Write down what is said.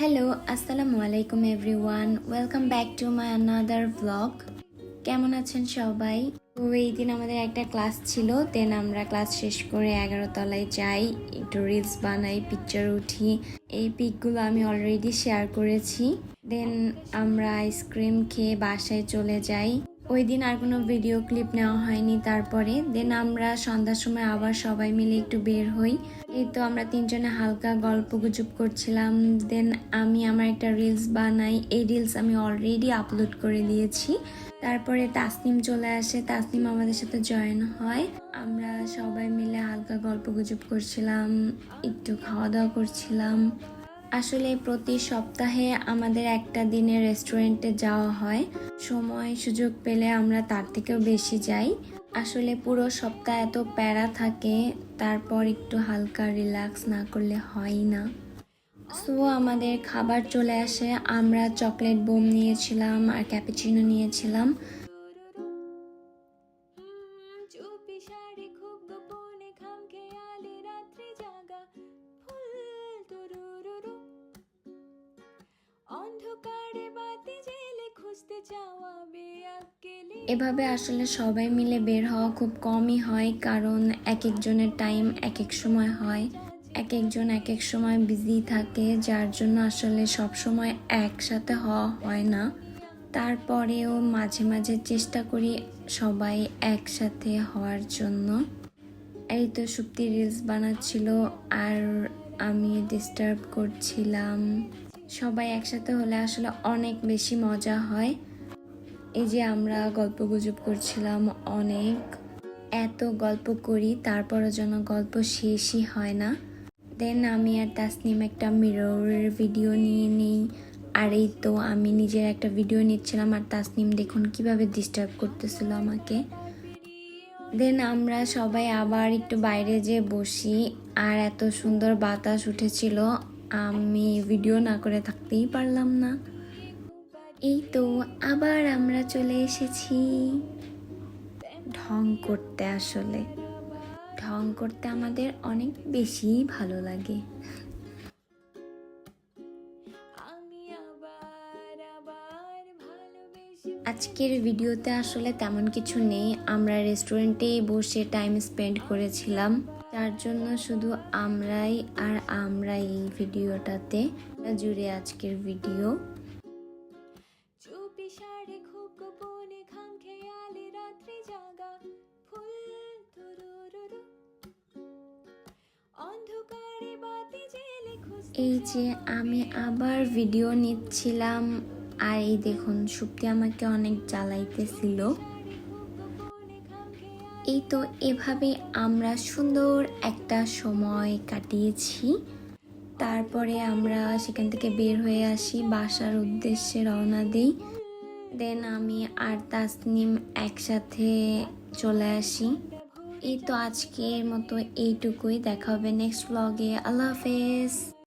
Hello আসসালামু আলাইকুম everyone welcome back to my another blog কেমন আছেন সবাই? তো এই দিন আমাদের একটা ক্লাস ছিল দেন আমরা ক্লাস শেষ করে এগারো তলায় যাই, একটু রিলস বানাই পিকচার উঠি। এই পিকগুলো আমি অলরেডি শেয়ার করেছি। দেন আমরা আইসক্রিম খেয়ে বাসায় চলে যাই। ওই দিন আর কোনো ভিডিও ক্লিপ নেওয়া হয়নি, তারপরে দেন আমরা সন্ধ্যার সময় আবার সবাই মিলে একটু বের হই। এই তো আমরা তিনজনে হালকা গল্প গুজব করছিলাম দেন আমি আমার একটা রিলস বানাই, এই রিলস আমি অলরেডি আপলোড করে দিয়েছি। তারপরে তাসনিম চলে আসে, তাসনিম আমাদের সাথে জয়েন হয়। আমরা সবাই মিলে হালকা গল্প গুজব করছিলাম, একটু খাওয়া দাওয়া করছিলাম। আসলে প্রতি সপ্তাহে আমাদের একটা দিনে রেস্টুরেন্টে যাওয়া হয়। সময়, সুযোগ পেলে আমরা তার থেকেও বেশি যাই। আসলে পুরো সপ্তাহ এত প্যারা থাকে, তারপর একটু হালকা রিল্যাক্স না করলে হয় না। সো আমাদের খাবার চলে আসে। আমরা চকলেট বোম নিয়েছিলাম আর ক্যাপুচিনো নিয়েছিলাম। এভাবে আসলে সবাই মিলে বের হওয়া খুব কমই হয়, কারণ এক একজনের টাইম এক এক সময় হয়। এক একজন এক এক সময় বিজি থাকে, যার জন্য আসলে সব সময় একসাথে হওয়া হয় না। তারপরেও মাঝে মাঝে চেষ্টা করি সবাই একসাথে হওয়ার জন্য। এই তো সুপ্তি রিলস বানাচ্ছিল, আর আমি ডিস্টার্ব করছিলাম। সবাই একসাথে হলে আসলে অনেক বেশি মজা হয়। এই যে আমরা গল্প গুজব করছিলাম অনেক, এত গল্প করি, তারপরও যেন গল্প শেষই হয় না। দেন আমি আর তাসনিম একটা মিররের ভিডিও নিয়ে নিই। আর এই তো আমি নিজের একটা ভিডিও নিচ্ছিলাম আর তাসনিম দেখুন কীভাবে ডিস্টার্ব করতেছিল আমাকে। দেন আমরা সবাই আবার একটু বাইরে যেয়ে বসি আর এত সুন্দর বাতাস উঠেছিল, আমি ভিডিও না করে থাকতেই পারলাম না। এই তো আবার আমরা চলে এসেছি। ঢং করতে আসলে। ঢং করতে আমাদের অনেক বেশি ভালো লাগে। আজকের ভিডিওতে আসলে তেমন কিছু নেই। আমরা রেস্টুরেন্টে বসে টাইম স্পেন্ড করেছিলাম। তার জন্য শুধু আমরাই আর আমরাই এই ভিডিওটাতে জুড়ে আজকের ভিডিও এই যে আমি আবার ভিডিও নিচ্ছিলাম, আর এই দেখুন, সুপ্তি আমাকে অনেক জ্বালাইতেছিল। এই তো এভাবে আমরা সুন্দর একটা সময় কাটিয়েছি। তারপরে আমরা সেখান থেকে বের হয়ে আসি, বাসার উদ্দেশ্যে রওনা দিই। দেন আমি আর তাসনিম একসাথে চলে আসি। এই তো আজকের মতো এইটুকুই, দেখা হবে নেক্সট ব্লগে আল্লাহ হাফেজ।